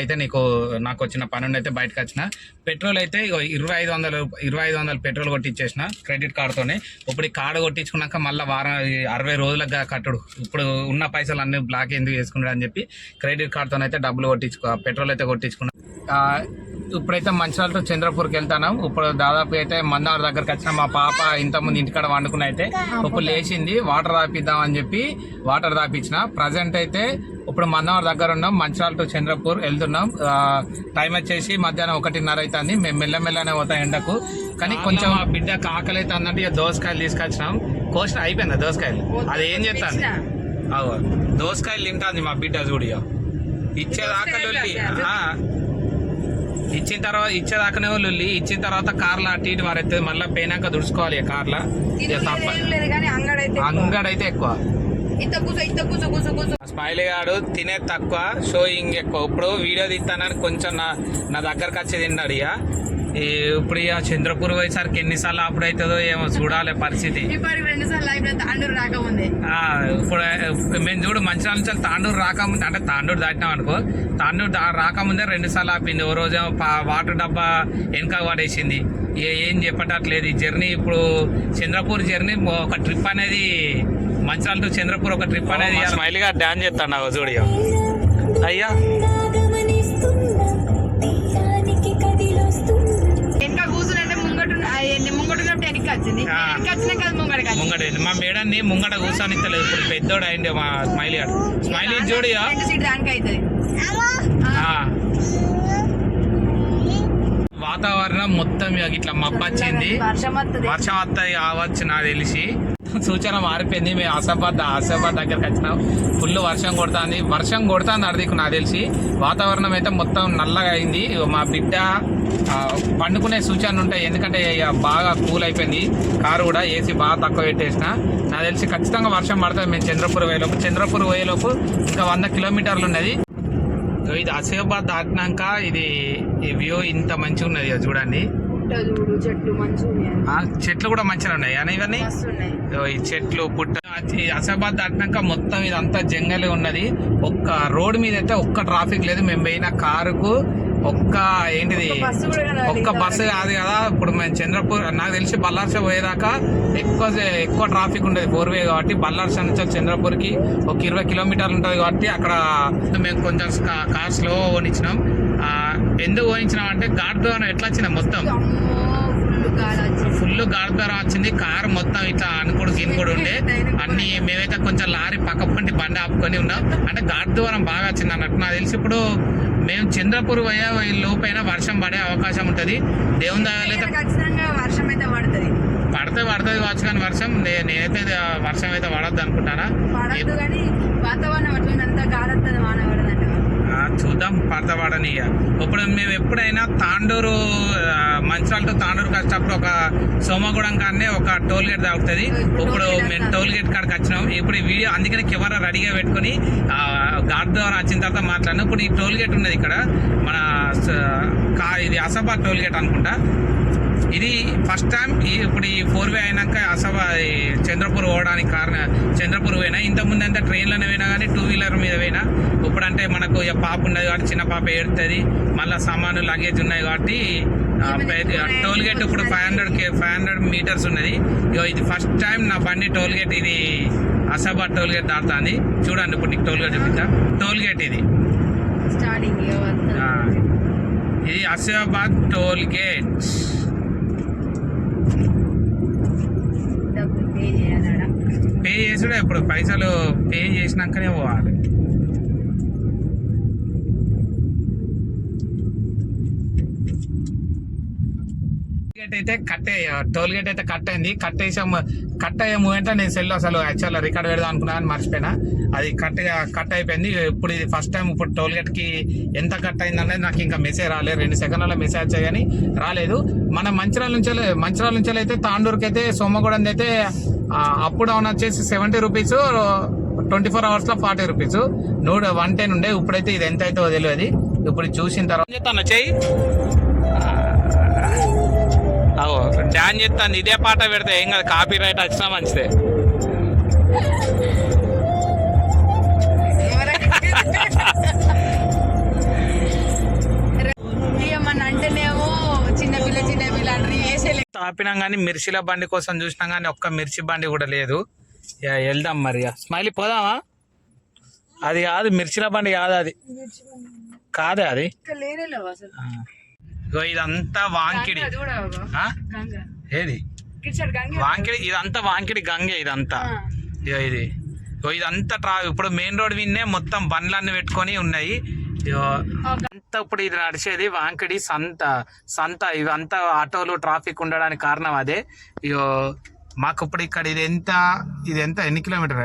అయితే నీకు నాకు వచ్చిన పని అయితే బయటకు వచ్చిన. పెట్రోల్ అయితే ఇరవై ఐదు వందలు ఇరవై ఐదు వందలు పెట్రోల్ కొట్టించేసిన క్రెడిట్ కార్డుతోనే. ఇప్పుడు ఈ కార్డు కొట్టించుకున్నాక మళ్ళీ వారం అరవై రోజులకు కట్టడు. ఇప్పుడు ఉన్న పైసలు అన్ని బ్లాక్ ఎందుకు చేసుకున్నాడు అని చెప్పి క్రెడిట్ కార్డుతో అయితే డబ్బులు కొట్టించుకో పెట్రోల్ అయితే కొట్టించుకున్నా. ఇప్పుడైతే మంచిర్యాలతో చంద్రపూర్కి వెళ్తాను ఇప్పుడు దాదాపు అయితే మందార్ దగ్గరకు వచ్చిన మా పాప ఇంతకుముందు ఇంటికాడ వండుకుని అయితే ఇప్పుడు లేచింది వాటర్ తాపిద్దాం అని చెప్పి వాటర్ తాపించిన ప్రజెంట్ అయితే ఇప్పుడు మందవర్ దగ్గర ఉన్నాం మంచిర్యాల టు చంద్రపూర్ వెళ్తున్నాం. టైం వచ్చేసి మధ్యాహ్నం ఒకటిన్నర అవుతుంది మేము మెల్లమెల్లనే పోతాం ఎండకు. కానీ కొంచెం ఆ బిడ్డ ఆకలి అయితే అన్నట్టు ఇక దోసకాయలు తీసుకొచ్చినాం. కోసిన అయిపోయిందా దోసకాయలు? అది ఏం చేస్తాను అవు దోసకాయలు తింటాంది మా బిడ్డ చూడి ఇచ్చేదాకా లొల్లి. ఆ, ఇచ్చిన తర్వాత ఇచ్చేదాకానే లొల్లి ఇచ్చిన తర్వాత కార్లో అటు ఇటు మారెత్తుంది మళ్ళీ పోయినాక దుడుచుకోవాలి కార్లో. అంగడైతే ఎక్కువ. స్మైలీ గాడు తినే తక్కువ షోయింగ్ ఎక్కువ. ఇప్పుడు వీడియో తీస్తానని కొంచెం నా నా దగ్గరకు వచ్చి తిన్నాడు ఇక. ఈ ఇప్పుడు ఇక చంద్రపూర్ పోయేసరికి ఎన్నిసార్లు అప్పుడు అవుతుందో ఏమో చూడాలి పరిస్థితి. ఇప్పుడు మేము చూడు మంచిర్యాల నుంచి తాండూరు రాకముందే అంటే తాండూరు దాటినాం అనుకో తాండూరు రాకముందే రెండు సార్లు ఆపింది ఓ రోజు వాటర్ డబ్బా వెనక పడేసింది. ఏ ఏం చెప్పటట్లేదు. ఈ జర్నీ ఇప్పుడు చంద్రపూర్ జర్నీ ఒక ట్రిప్ అనేది మంచిర్యాల టు చంద్రపూర్ ఒక ట్రిప్ అనేది స్మైల్గా డాన్స్ చేస్తాను నాకు చూడు ఇక. అయ్యా. వచ్చింది మా మేడాన్ని ముంగట కూర్చొనిస్తలేదు ఇప్పుడు పెద్దోడు అయింది మా స్మైలీ గారు స్మైలీ ఆ. వాతావరణం మొత్తం ఇట్లా మబ్బొచ్చింది. వర్షం వస్తుంది. వర్షం వస్తాయి కావచ్చు నాకు తెలిసి. సూచన మారిపోయింది. మేము ఆసాబాద్ ఆసాబాద్ దగ్గరకు వచ్చినాం. ఫుల్ వర్షం కొడుతుంది. వర్షం కొడుతుంది అడిదికు నాకు తెలిసి. వాతావరణం అయితే మొత్తం నల్లగా అయింది. మా బిడ్డ పండుకునే సూచనలు ఉంటాయి. ఎందుకంటే ఇక బాగా కూల్ అయిపోయింది. కారు కూడా ఏసీ బాగా తక్కువ పెట్టేసిన. నాకు తెలిసి ఖచ్చితంగా వర్షం పడుతుంది. మేము చంద్రపూర్ పోయేలోపు. చంద్రపూర్ పోయేలోపు ఇంకా వంద కిలోమీటర్లు ఉన్నది. సో ఇది అసేబాద్ దాటినాక ఇది ఈ వ్యూ ఇంత మంచిగా ఉన్నది చూడండి. పుట్ట చూడు చెట్లు మంచిగా కూడా మంచిగా ఉన్నాయి. అని ఇవన్నీ? ఈ చెట్లు పుట్ట. అసాబాద్ దాటినాక మొత్తం ఇదంతా జంగల్ ఉన్నది. ఒక్క రోడ్ మీద అయితే ఒక్క ట్రాఫిక్ లేదు. మేము పోయిన కారుకు ఒక్క ఏంటిది? ఒక్క బస్సు కాదు కదా. ఇప్పుడు మేము చంద్రపూర్ నాకు తెలిసి బల్లార్స పోయేదాకా ఎక్కువ ఎక్కువ ట్రాఫిక్ ఉండేది ఫోర్ వే కాబట్టి. బల్లార్స నుంచి చంద్రపూర్కి ఒక ఇరవై కిలోమీటర్లు ఉంటుంది కాబట్టి అక్కడ మేము కొంచెం కార్ స్లో ఓనిచ్చినాం. ఎందుకు ఓనిచ్చినాం అంటే ఘాట్ ద్వారా ఎట్లా వచ్చినాం మొత్తం? ఫుల్ గాలి గాలి ద్వారా వచ్చింది కార్ మొత్తం ఇట్లా అనుకోడు గినుకోడు ఉండే. అన్ని మేమైతే కొంచెం లారీ పక్క పంటి బండి ఆపుకొని ఉన్నాం. అంటే ఘాట్ ద్వారం బాగా వచ్చింది అన్నట్టు నాకు తెలిసి. ఇప్పుడు మేము చంద్రపూర్ పోయే ఈ లోపైన వర్షం పడే అవకాశం ఉంటుంది. దేవుని ఖచ్చితంగా వర్షం అయితే పడుతుంది. పడితే పడుతుంది కావచ్చు కానీ వర్షం నేనైతే వర్షం అయితే పడద్దు అనుకుంటానా? వాతావరణం చూద్దాం పడతా ఇక ఇప్పుడు మేము ఎప్పుడైనా తాండూరు మంచిరాల టు తాండూరుకి వచ్చేటప్పుడు ఒక సోమగూడెం కాడనే ఒక టోల్ గేట్ దాగుతుంది ఇప్పుడు మేము టోల్ గేట్ కాడికి వచ్చినాం. ఇప్పుడు ఈ వీడియో అందుకని కెమెరా రెడీగా పెట్టుకుని ఆ, ఘాట్ ద్వారా వచ్చిన తర్వాత మాట్లాడినా. ఇప్పుడు ఈ టోల్ గేట్ ఉన్నది ఇక్కడ. మన స- కా ఇది అసబాద్ టోల్ గేట్ అనుకుంటా. ఇది ఫస్ట్ టైం ఇప్పుడు ఈ ఫోర్ వే అయినాక అసభ చంద్రపూర్ పోవడానికి కారణం చంద్రపూర్ పోయినా. ఇంతకుముందు అంతా ట్రైన్లోనే పోయినా కానీ టూ వీలర్ మీద పోయినా. ఇప్పుడంటే మనకు ఇక పాప ఉన్నది కాబట్టి చిన్న పాప ఏడుతుంది. మళ్ళీ సామాను లగేజ్ ఉన్నాయి కాబట్టి టోల్ గేట్ ఇప్పుడు five hundred five hundred meters ఉన్నది. ఇగో ఇది ఫస్ట్ టైం నా బండి టోల్ గేట్ ఇది అసాబాద్ టోల్ గేట్ దాటుతుంది. చూడండి ఇప్పుడు నీకు టోల్ గేట్ చూపిస్తా టోల్ గేట్ ఇది ఇది అసాబాద్ టోల్ గేట్ డబ్బులు పే చేయాలడా పే చేసుడే ఇప్పుడు పైసలు పే చేసినాకనే పోవాలి. గేట్ అయితే కట్ టోల్ గేట్ అయితే కట్ అయింది. కట్ వేసాం కట్ అయ్యే మూమెంట్ నేను సెల్ అసలు యాక్చువల్ రికార్డ్ పెడదాం అనుకున్నాను అని మర్చిపోయినా. అది కట్ కట్ అయిపోయింది. ఇప్పుడు ఇది ఫస్ట్ టైం ఇప్పుడు టోల్ గేట్కి ఎంత కట్ అయింది అనేది నాకు ఇంకా మెసేజ్ రాలేదు రెండు సెకండ్ల మెసేజ్ వచ్చాయి కానీ రాలేదు. మన మంచిరాల నుంచి మంచిర్యాల నుంచి అయితే తాండూరుకి అయితే సోమగూడెం అయితే అప్ డౌన్ వచ్చేసి సెవెంటీ రూపీస్ ట్వంటీ ఫోర్ అవర్స్లో ఫార్టీ రూపీస్ నూట వన్ టెన్ ఉండే. ఇప్పుడైతే ఇది ఎంత అవుతుందో తెలియదు. ఇప్పుడు చూసిన తర్వాత చేయి డాన్స్ చేస్తాను. ఇదే పాట పెడితే ఏం కాదు కాపీ రైట్ వచ్చినా మంచిదే. ఆపినాం కానీ మిర్చిల బండి కోసం చూసినాం కానీ ఒక్క మిర్చి బండి కూడా లేదు. వెళ్దాం మరి స్మైలీ పోదామా? అది కాదు మిర్చిల బండి కాదు అది. కాదే అది? ఇగో ఇదంతా వాంకిడి. ఏది? వాంకిడి ఇదంతా వాంకిడి గంగే ఇదంతా. ఇగో ఇది. ఇగో ఇదంతా ట్రా ఇప్పుడు మెయిన్ రోడ్ విన్నే మొత్తం బండ్లన్నీ పెట్టుకొని ఉన్నాయి. అంతా ఇప్పుడు ఇది నడిచేది వాంకిడి సంత. సంత ఇవంతా ఆటోలు ట్రాఫిక్ ఉండడానికి కారణం అదే. ఇగో మాకు ఇప్పుడు ఇక్కడ ఇది ఎంత ఇది ఎంత ఎన్ని కిలోమీటర్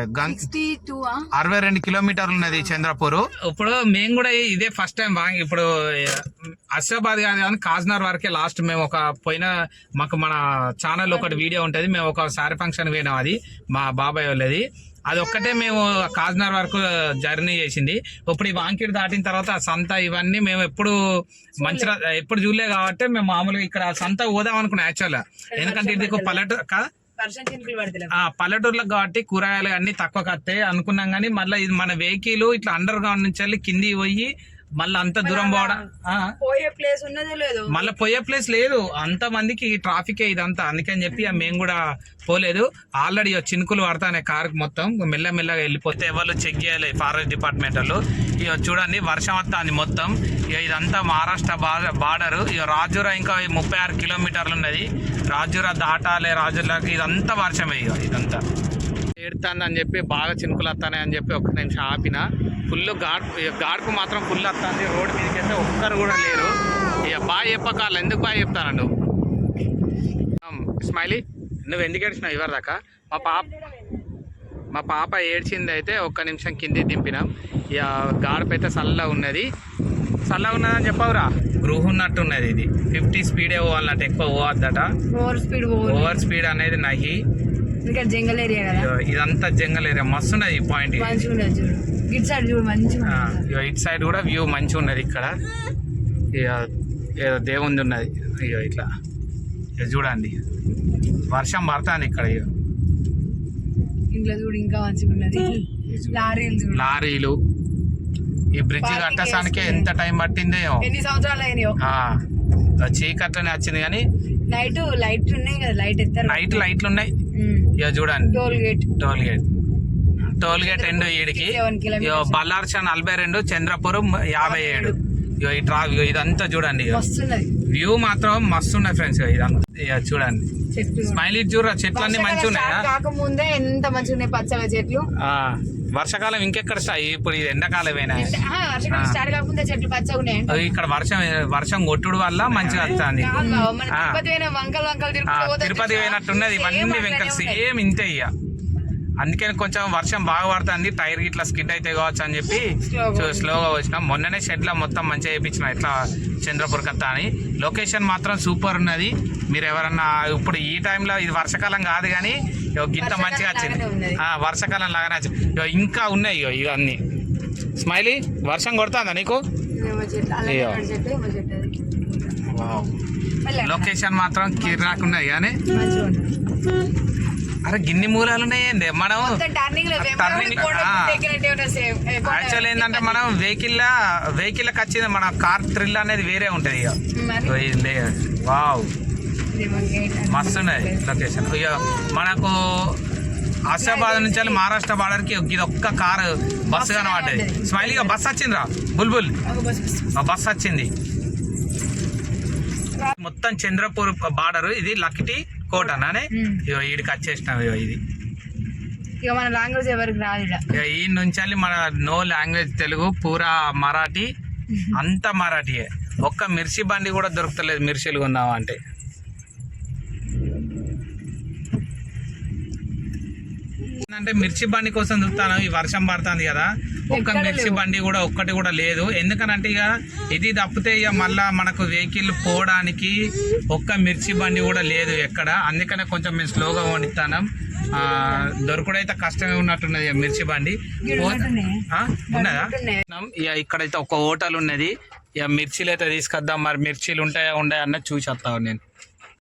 అరవై రెండు కిలోమీటర్లు ఉన్నది చంద్రపూర్. ఇప్పుడు మేము కూడా ఇదే ఫస్ట్ టైం వాంగ్ ఇప్పుడు అసిఫాబాద్ కానీ కాజ్నగర్ వరకే లాస్ట్ మేము ఒక పోయిన మాకు మన ఛానల్ ఒకటి వీడియో ఉంటది. మేము ఒక సారీ ఫంక్షన్ పోయినాం అది మా బాబాయ్ వాళ్ళది. అది ఒక్కటే మేము కాజ్నగర్ వరకు జర్నీ చేసింది. ఇప్పుడు ఈ వాంకిడి దాటిన తర్వాత ఆ సంత ఇవన్నీ మేము ఎప్పుడు మంచిగా ఎప్పుడు చూడలే కాబట్టి మేము మామూలుగా ఇక్కడ ఆ సంత పోదాం అనుకున్నాం యాక్చువల్ ఎందుకంటే ఇది పల్లెటూరు ఆ పల్లెటూర్లకు కాబట్టి కూరగాయలు అన్ని తక్కువ కత్తాయి. అనుకున్నాం కానీ మళ్ళీ ఇది మన వెహికల్ ఇట్లా అండర్ గ్రౌండ్ నుంచి వెళ్ళి కింది పోయి మళ్ళీ అంత దూరం పోవడం పోయే ప్లేస్ ఉన్నదో లేదు. మళ్ళీ పోయే ప్లేస్ లేదు. అంత మందికి ట్రాఫిక్ ఇదంతా. అందుకని చెప్పి మేము కూడా పోలేదు. ఆల్రెడీ చినుకులు పడతానే కారుకి మొత్తం. మెల్లమెల్లగా వెళ్ళిపోతే ఎవరు చెక్ చేయాలి? ఫారెస్ట్ డిపార్ట్మెంట్ వాళ్ళు. ఇక చూడండి వర్షం వస్తుంది మొత్తం. ఇక ఇదంతా మహారాష్ట్ర బార్డర్. ఇక రాజురా ఇంకా ముప్పై ఆరు కిలోమీటర్లు ఉన్నది. రాజురా దాటాలి రాజురాకి ఇదంతా వర్షమే ఇక ఇదంతా. ఏడుతాందని చెప్పి బాగా చినుకులు వస్తాయి అని చెప్పి ఒక్క నిమిషం ఆపిన ఫుల్ ఇక గాడ్పు మాత్రం ఫుల్ వస్తుంది రోడ్డు మీదకి అయితే ఒక్కరు కూడా లేరు. ఇక బాగా చెప్పకాలి ఎందుకు బాగా చెప్తాను స్మైలీ నువ్వు ఎందుకు ఏడ్చినావు ఇవరి దాకా? మా పాప మా పాప ఏడ్చింది అయితే ఒక్క నిమిషం కింది దింపినాం. ఇక గాడుపు అయితే చల్లగా ఉన్నది. చల్లగా ఉన్నదని చెప్పవురా? గృహ ఉన్నట్టు ఉన్నది ఇది. ఫిఫ్టీ స్పీడే పోవాలన్నట్టు ఎక్కువ పోవద్దట. ఓవర్ స్పీడ్ ఓవర్ స్పీడ్ అనేది నహి. ఇక్కడ జంగల్ ఏరియా కదా? ఇదంతా జంగల్ ఏరియా. మస్తు ఉన్నది ఈ పాయింట్ గిట్ సైడ్ చూడు మంచిగా ఇటు సైడ్ కూడా వ్యూ మంచిగా ఉన్నది ఇక్కడ. ఇక ఏదో దేవుంది ఉన్నది. ఇక ఇట్లా. చూడండి. వర్షం పడుతుంది ఇక్కడ ఇక ఇంట్లో చూడు ఇంకా మంచిగా ఉన్నది లారీలు లారీలు. ఈ బ్రిడ్జ్ కట్టడానికి. ఎంత టైం పట్టిందో. ఎన్ని సంవత్సరాలు అయినాయో. చీకట్లనే వచ్చింది కానీ నైట్ లైట్ ఉన్నాయి కదా లైట్ ఎత్తారు. నైట్ లైట్లు ఉన్నాయి. ఇక చూడండి. Toll gate toll gate toll gate రెండు ఈడికి. నలభై రెండు చంద్రపురం యాభై ఏడు. ఇగో ఈ ట్రా ఇదంతా చూడండి వ్యూ మాత్రం మస్తు ఉన్నాయి ఫ్రెండ్స్ ఇదంతా. ఇక చూడండి. చెట్లు. స్మైల్ ఇట్ చూడరా? చెట్లు అన్ని మంచిగా ఉన్నాయా కాకముందే ఎంత మంచిగా ఉన్నాయి పచ్చగా చెట్లు? ఆ, వర్షాకాలం ఇంకెక్కడ స్టాయి ఇప్పుడు ఇది ఎండాకాలమేనా ఉన్నాయి అది ఇక్కడ వర్షం వర్షం కొట్టుడు వల్ల మంచిగా వస్తుంది. తిరుపతి? పోయినట్టున్నది ఇవన్నీ వెంకట. సేమ్ ఇంతే ఇక అందుకని కొంచెం వర్షం బాగా పడుతుంది. టైర్ ఇట్లా స్కిడ్ అయితే కావచ్చు అని చెప్పి స్లోగా వచ్చినాం మొన్ననే షెడ్లో మొత్తం మంచిగా వేయించిన ఇట్లా చంద్రపూర్ కత్తా అని. లొకేషన్ మాత్రం సూపర్ ఉన్నది. మీరు ఎవరన్నా ఇప్పుడు ఈ టైంలో ఇది వర్షాకాలం కాదు కానీ గింత మంచిగా వచ్చింది. వర్షాకాలం లాగానే వచ్చింది. ఇంకా ఉన్నాయి ఇగో ఇవన్నీ స్మైలీ వర్షం కొడుతుందా నీకు? అయ్యో. లొకేషన్ మాత్రం కిరాకున్నది కానీ. అరే గిన్ని మూలాలు ఉన్నాయండి మనం యాక్చువల్ ఏంటంటే మనం వెహికల్ వెహికల్ వచ్చింది మన కార్ థ్రిల్ అనేది వేరే ఉంటది ఇక వావ్. మస్తు ఉన్నది లొకేషన్ ఇక మనకు ఆసిఫాబాద్ నుంచి మహారాష్ట్ర బార్డర్కి ఇది ఒక్క కారు బస్సు కనబడ్డది. స్మైల్గా బస్ వచ్చిందిరా. బుల్బుల్ ఒక బస్ బస్. ఆ బస్ వచ్చింది. మొత్తం చంద్రపూర్ బార్డర్ ఇది లక్కిటి కోట నానే ఉమ్. ఇగో ఈడికి వచ్చేసినాం ఇగో ఇది. ఇక మన లాంగ్వేజ్ ఎవరికి రాదు ఇక ఈ నుంచి మన నో లాంగ్వేజ్ తెలుగు పూరా మరాఠీ అంతా మరాఠీయే. ఒక్క మిర్చి బండి కూడా దొరుకుతలేదు మిర్చిలు కొందామా అంటే అంటే మిర్చి బండి కోసం చూస్తాను ఈ వర్షం పడుతుంది కదా. ఒక్క మిర్చి. బండి కూడా ఒక్కటి కూడా లేదు. ఎందుకనంటే ఇక ఇది తప్పితే ఇక మళ్ళా మనకు వెహికల్ పోవడానికి ఒక్క మిర్చి బండి కూడా లేదు ఎక్కడ. అందుకనే కొంచెం మేము స్లోగా వండిస్తాను దొరకడైతే కష్టమే ఉన్నట్టున్నది మిర్చి బండి? ఉన్నదా. ఇక ఇక్కడైతే ఒక హోటల్ ఉన్నది. ఇక మిర్చీలు అయితే తీసుకొద్దాం. మరి మిర్చీలు ఉంటాయా ఉండయా అన్నది చూసి వస్తాను నేను.